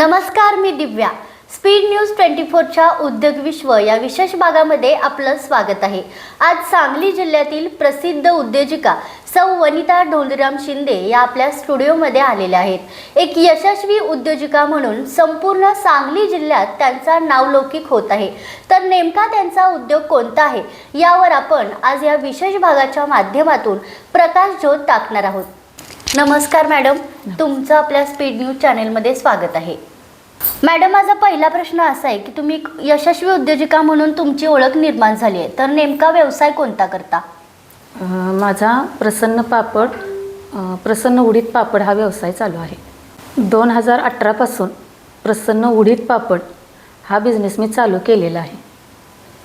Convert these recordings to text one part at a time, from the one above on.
नमस्कार मी Divya. Speed news twenty फोरच्या उद्योग विश्व या विशेष भागामध्ये आपलं स्वागत आहे. आज सांगली जिल्ह्यातील प्रसिद्ध उद्योजिका सौ वनिता ढोलराम शिंदे या आपल्या स्टुडिओमध्ये आलेल्या आहेत. एक यशस्वी उद्योजिका म्हणून संपूर्ण सांगली जिल्ह्यात त्यांचा नावलौकिक होत आहे. तर नेमका त्यांचा उद्योग कोणता आहे यावर आपण आज या विशेष भागाच्या माध्यमातून प्रकाश झोत टाकणार आहोत. नमस्कार मॅडम तुमचं आपल्या स्पीड न्यूज चॅनेलमध्ये स्वागत आहे. मॅडम माझा पहिला प्रश्न असा आहे की तुम्ही एक यशस्वी उद्योजिका म्हणून तुमची ओळख निर्माण झाली आहे. तर नेमका व्यवसाय कोणता करता? अ, माझा प्रसन्न पापड अ, प्रसन्न उडीद पापड हा व्यवसाय चालू आहे. दोन हजार अठरापासून प्रसन्न उडीद पापड हा बिझनेस मी चालू केलेला आहे.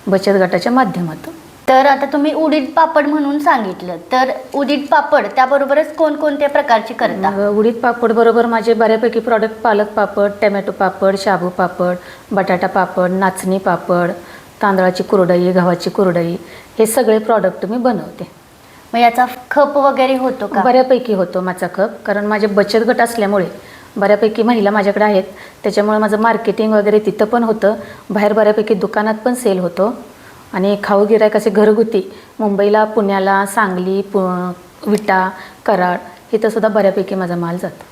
बचत गटाच्या माध्यमातून. तर आता तुम्ही उडीद पापड म्हणून सांगितलं. तर उडीद पापड त्याबरोबरच कोणकोणत्या प्रकारची करता? मग उडीद पापड बरोबर माझे बऱ्यापैकी प्रॉडक्ट पालक पापड टमॅटो पापड शाबू पापड बटाटा पापड नाचणी पापड तांदळाची कुरडई गव्हाची कुरडई हे सगळे प्रॉडक्ट मी बनवते. मग याचा खप वगैरे होतो का? बऱ्यापैकी होतो माझा कप कारण माझे बचत गट असल्यामुळे बऱ्यापैकी महिला माझ्याकडे आहेत. त्याच्यामुळे माझं मार्केटिंग वगैरे तिथं पण होतं. बाहेर बऱ्यापैकी दुकानात पण सेल होतो. आणि खाऊ गिरायक असे घरगुती. मुंबईला पुण्याला सांगली पु विटा कराड इथं सुद्धा बऱ्यापैकी माझा माल जातो.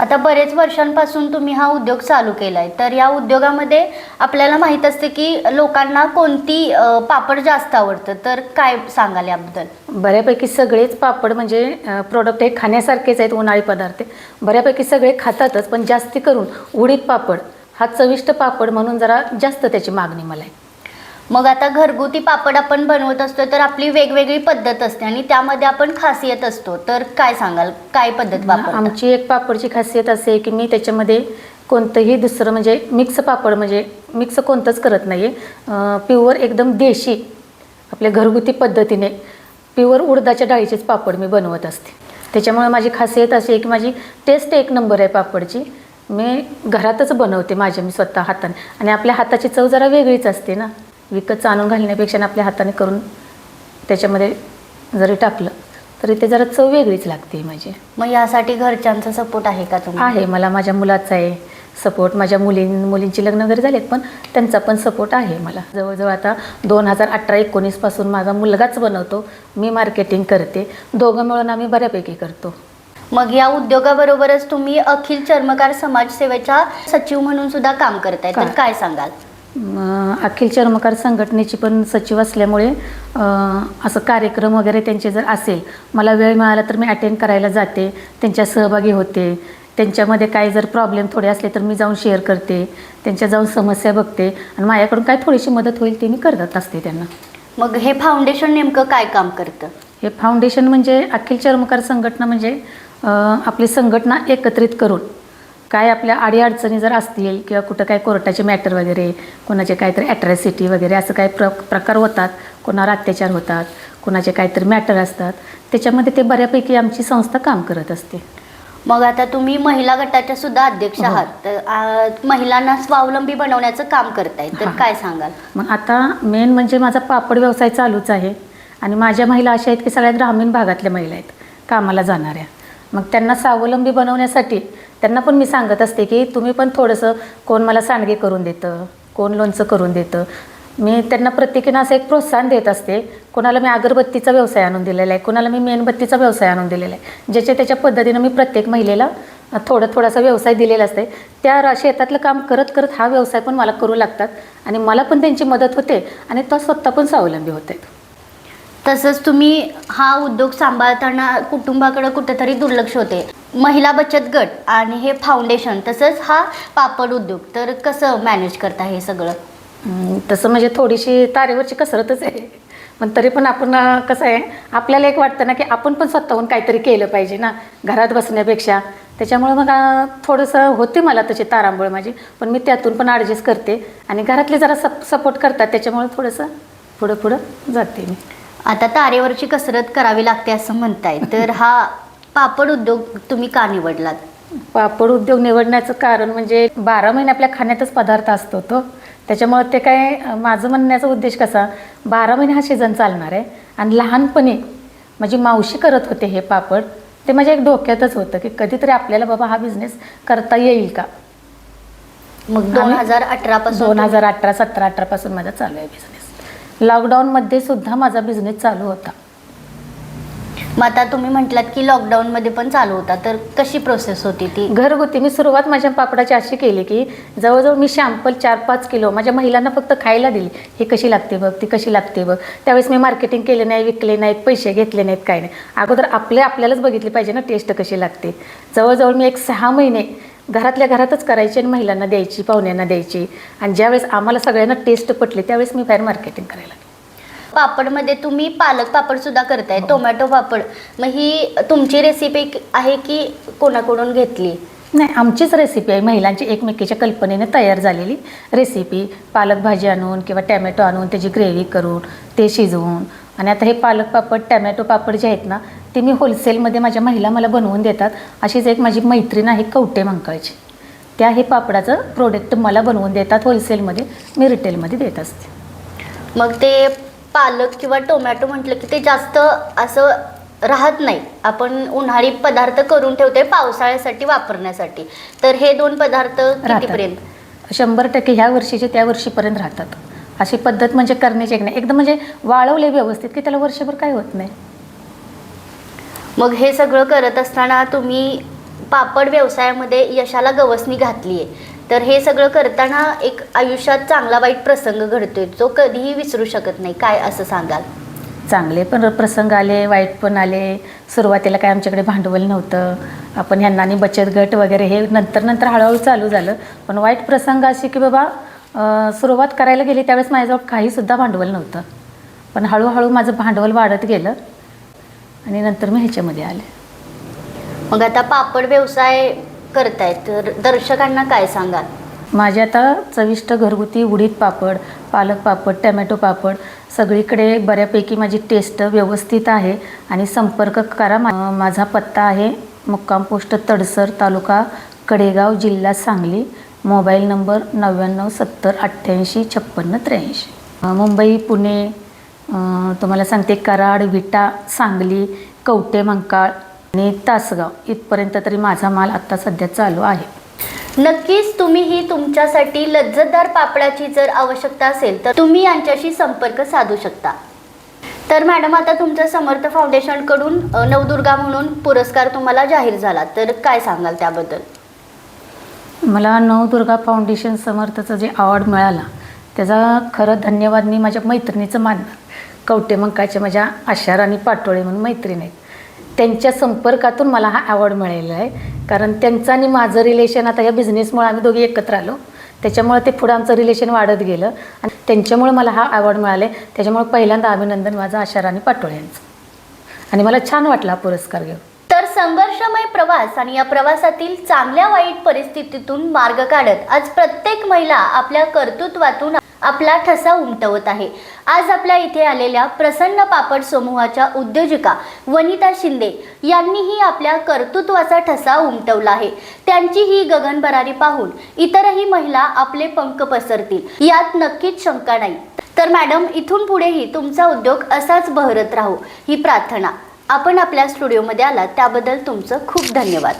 आता बरेच वर्षांपासून तुम्ही हा उद्योग चालू केलाय. तर या उद्योगामध्ये आपल्याला माहीत असते की लोकांना कोणती अ, पापड जास्त आवडतं. तर काय सांगाल याबद्दल? बऱ्यापैकी सगळेच पापड म्हणजे प्रोडक्ट हे खाण्यासारखेच आहेत उन्हाळी पदार्थ. बऱ्यापैकी सगळे खातातच पण जास्ती करून उडीद पापड हा चविष्ट पापड म्हणून जरा जास्त त्याची मागणी मला आहे. मग आता घरगुती पापड आपण बनवत असतो तर आपली वेगवेगळी पद्धत असते आणि त्यामध्ये आपण खासियत असतो. तर काय सांगाल? काय पद्धत वापरता? आमची एक पापडची खासियत असे की मी त्याच्यामध्ये कोणतंही दुसरं म्हणजे मिक्स पापड म्हणजे मिक्स कोणतंच करत नाही आहे प्युअर एकदम देशी आपल्या घरगुती पद्धतीने प्युअर उडदाच्या डाळीचेच पापड मी बनवत असते. त्याच्यामुळे माझी खासियत अशी आहे की माझी टेस्ट एक नंबर आहे पापडची. मी घरातच बनवते माझ्या मी स्वतः हाताने. आणि आपल्या हाताची चव जरा वेगळीच असते ना. विकत आणून घालण्यापेक्षा आपल्या हाताने करून त्याच्यामध्ये जरी टाकलं तरी ते जरा चव वेगळीच लागते माझी. मग यासाठी घरच्यांचा सपोर्ट आहे का तुम्ही? आहे. मला माझ्या मुलाचा आहे सपोर्ट माझ्या मुलीं मुलींची लग्न वगैरे झालेत पण त्यांचा पण सपोर्ट आहे मला. जवळजवळ आता दोन हजार अठरा एकोणीसपासून माझा मुलगाच बनवतो. मी मार्केटिंग करते. दोघं मिळून आम्ही बऱ्यापैकी करतो. मग या उद्योगाबरोबरच तुम्ही अखिल चर्मकार समाजसेवेच्या सचिव म्हणून सुद्धा काम करताय. तर काय? सांगाल? अखिल चर्मकार संघटनेची पण सचिव असल्यामुळे असं कार्यक्रम वगैरे त्यांचे जर असेल मला वेळ मिळाला तर मी अटेंड करायला जाते त्यांच्या सहभागी होते. त्यांच्यामध्ये काय जर प्रॉब्लेम थोडे असले तर मी जाऊन शेअर करते त्यांच्या जाऊन समस्या बघते आणि माझ्याकडून काय थोडीशी मदत होईल ते मी करत असते त्यांना. मग हे फाउंडेशन नेमकं काय काम करतं? हे फाउंडेशन म्हणजे अखिल चर्मकार संघटना म्हणजे आपली संघटना एकत्रित करून काय आपल्या अडीअडचणी जर असतील किंवा कुठं काय कोर्टाचे मॅटर वगैरे कोणाचे काहीतरी ॲट्रॅसिटी वगैरे असं काही प्र प्रकार होतात कोणावर अत्याचार होतात कोणाचे काहीतरी मॅटर असतात त्याच्यामध्ये ते बऱ्यापैकी आमची संस्था काम करत असते. मग आता तुम्ही महिला गटाच्या सुद्धा अध्यक्ष हो. आहात. तर महिलांना स्वावलंबी बनवण्याचं काम करताय. तर. काय सांगाल? मग आता मेन म्हणजे माझा पापड व्यवसाय चालूच आहे आणि माझ्या महिला अशा आहेत की सगळ्या ग्रामीण भागातल्या महिला आहेत कामाला जाणाऱ्या. मग त्यांना स्वावलंबी बनवण्यासाठी त्यांना पण मी सांगत असते की तुम्ही पण थोडंसं कोण मला सांडगे करून देतं कोण लोणचं करून देतं. मी त्यांना प्रत्येकीनं असं एक प्रोत्साहन देत असते. कोणाला मी अगरबत्तीचा व्यवसाय आणून दिलेला आहे कोणाला मी मेणबत्तीचा व्यवसाय आणून दिलेला आहे. ज्याच्या त्याच्या पद्धतीनं मी प्रत्येक महिलेला थोडं थोडासा व्यवसाय दिलेला असते त्या शेतातलं काम करत करत हा व्यवसाय पण मला करू लागतात आणि मला पण त्यांची मदत होते आणि तो स्वतः पण स्वावलंबी होते. तसंच तुम्ही हा उद्योग सांभाळताना कुटुंबाकडे कुठेतरी दुर्लक्ष होते. महिला बचत गट आणि हे फाउंडेशन तसंच हा पापड उद्योग. तर कसं मॅनेज करता हे सगळं? तसं म्हणजे थोडीशी तारेवरची कसरतच आहे. पण तरी पण आपण अं, कसं आहे आपल्याला एक वाटतं ना की आपण पण स्वतःहून काहीतरी केलं पाहिजे ना घरात बसण्यापेक्षा. त्याच्यामुळे मग अं, थोडंसं होते मला तशी तारांबळ माझी पण मी त्यातून पण ॲडजस्ट करते. आणि घरातले जरा सप सपोर्ट करतात त्याच्यामुळे थोडंसं पुढं पुढं जाते मी. आता तारेवरची कसरत करावी लागते असं म्हणताय. तर हा पापड उद्योग तुम्ही का निवडलात? पापड उद्योग निवडण्याचं कारण म्हणजे बारा महिने आपल्या खाण्यातच पदार्थ असतो तो. त्याच्यामुळे ते काय माझं म्हणण्याचा उद्देश कसा बारा महिने हा सीझन चालणार आहे आणि लहानपणी माझी मावशी करत होते हे पापड. ते माझ्या एक डोक्यातच होतं की कधीतरी आपल्याला बाबा हा बिझनेस करता येईल का? मग दोन हजार अठरा पासून दोन हजार अठरा सतरा अठरापासून माझा चालू आहे बिझनेस लॉकडाऊनमध्ये सुद्धा माझा बिझनेस चालू होता. मग आता तुम्ही म्हटलात की लॉकडाऊन मध्ये पण चालू होता तर कशी प्रोसेस होती ती? घरगुती मी सुरुवात माझ्या पापडाची अशी केली की जवळजवळ मी शॅम्पल चार पाच किलो माझ्या महिलांना फक्त खायला दिली. ही कशी लागते बघ ती कशी लागते बघ. त्यावेळेस मी मार्केटिंग केले नाही विकले नाहीत पैसे घेतले नाहीत काय नाही. अगोदर आपले आपल्यालाच बघितली पाहिजे ना टेस्ट कशी लागते. जवळजवळ मी एक सहा महिने घरातल्या घरातच करायची आणि महिलांना द्यायची पाहुण्यांना द्यायची. आणि ज्यावेळेस आम्हाला सगळ्यांना टेस्ट पटली त्यावेळेस मी बाहेर मार्केटिंग करायला लागले. पापडमध्ये तुम्ही पालक पापड सुद्धा करताय टोमॅटो पापड. मग ही तुमची रेसिपी आहे की कोणाकडून घेतली? नाही आमचीच रेसिपी आहे. महिलांची एकमेकीच्या कल्पनेने तयार झालेली रेसिपी पालक भाजी आणून किंवा टॅमॅटो आणून त्याची ग्रेव्ही करून ते शिजवून. आणि आता हे पालक पापड टॅमॅटो पापड जे आहेत ना ते मी होलसेलमध्ये माझ्या महिला मला बनवून देतात. अशीच एक माझी मैत्रीण आहे कवटे मंकाळची. त्या हे पापडाचं प्रोडक्ट मला बनवून देतात होलसेलमध्ये मी रिटेलमध्ये देत असते. मग ते पालक किंवा टोमॅटो म्हटलं की ते जास्त असं राहत नाही. आपण उन्हाळी पदार्थ करून ठेवतोय पावसाळ्यासाठी वापरण्यासाठी. तर हे दोन पदार्थ कितीपर्यंत? शंभर टक्के ह्या वर्षीचे त्या वर्षीपर्यंत राहतात. अशी पद्धत म्हणजे करण्याची एक नाही. एकदम म्हणजे वाळवले व्यवस्थित की त्याला वर्षभर काय होत नाही. मग हे सगळं करत असताना तुम्ही पापड व्यवसायामध्ये यशाला गवसणी घातली आहे तर हे सगळं करताना एक आयुष्यात चांगला वाईट प्रसंग घडतोय जो कधीही विसरू शकत नाही. काय असं सांगाल? चांगले पण प्रसंग आले वाईट पण आले. सुरुवातीला काय आमच्याकडे भांडवल नव्हतं. आपण ह्यांना आणि बचत गट वगैरे हे नंतर नंतर हळूहळू चालू झालं. पण वाईट प्रसंग असे की बाबा सुरुवात करायला गेली त्यावेळेस माझ्याजवळ काहीसुद्धा भांडवल नव्हतं. पण हळूहळू माझं भांडवल वाढत गेलं आणि नंतर मी ह्याच्यामध्ये आले. मग आता पापड व्यवसाय करतायत तर दर्शकांना काय सांगाल? माझे आता चविष्ट घरगुती उडीद पापड पालक पापड टमॅटो पापड सगळीकडे बऱ्यापैकी माझी टेस्ट व्यवस्थित आहे आणि संपर्क करा मा- माझा पत्ता आहे मुक्काम पोस्ट तडसर तालुका कडेगाव जिल्हा सांगली. मोबाईल नंबर नव्याण्णव सत्तर अठ्ठ्याऐंशी छप्पन्न त्र्याऐंशी. मुंबई पुणे तुम्हाला सांगते कराड विटा सांगली कवटे मंकाळ आणि तासगाव इथपर्यंत तरी माझा माल आत्ता सध्या चालू आहे. नक्कीच तुम्ही ही तुमच्यासाठी लज्जतदार पापडाची जर आवश्यकता असेल तर तुम्ही यांच्याशी संपर्क साधू शकता. तर मॅडम आता तुमच्या समर्थ फाउंडेशनकडून नवदुर्गा म्हणून पुरस्कार तुम्हाला जाहीर झाला. तर काय सांगाल त्याबद्दल? मला नवदुर्गा फाउंडेशन समर्थचं जे अवॉर्ड मिळाला त्याचा खरं धन्यवाद मी माझ्या मैत्रिणीचं मानणार. कवटे मंकाच्या माझ्या आशार आणि पाटोळे म्हणून मैत्रीण आहेत. त्यांच्या संपर्कातून मला हा अवॉर्ड मिळालेला आहे. कारण त्यांचं आणि माझं रिलेशन आता या बिझनेसमुळे आम्ही दोघे एकत्र आलो. त्याच्यामुळे ते पुढं आमचं रिलेशन वाढत गेलं. आणि त्यांच्यामुळे मला हा अवॉर्ड मिळाले त्याच्यामुळे पहिल्यांदा अभिनंदन माझं आशार आणि पाटोळे यांचं. आणि मला छान वाटला हा पुरस्कार घेऊन. तर संघर्षमय प्रवास आणि या प्रवासातील चांगल्या वाईट परिस्थितीतून मार्ग काढत आज प्रत्येक महिला आपल्या कर्तृत्वातून आपला ठसा उमटवत आहे. आज आपल्या इथे आलेल्या प्रसन्न पापड समूहाच्या उद्योजिका वनिता शिंदे यांनीही आपल्या कर्तृत्वाचा ठसा उमटवला आहे. त्यांची ही गगनभरारी पाहून इतरही महिला आपले पंख पसरतील यात नक्कीच शंका नाही. तर मॅडम इथून पुढेही तुमचा उद्योग असाच बहरत राहू ही प्रार्थना. आपण आपल्या स्टुडिओमध्ये आलात त्याबद्दल तुमचं खूप धन्यवाद.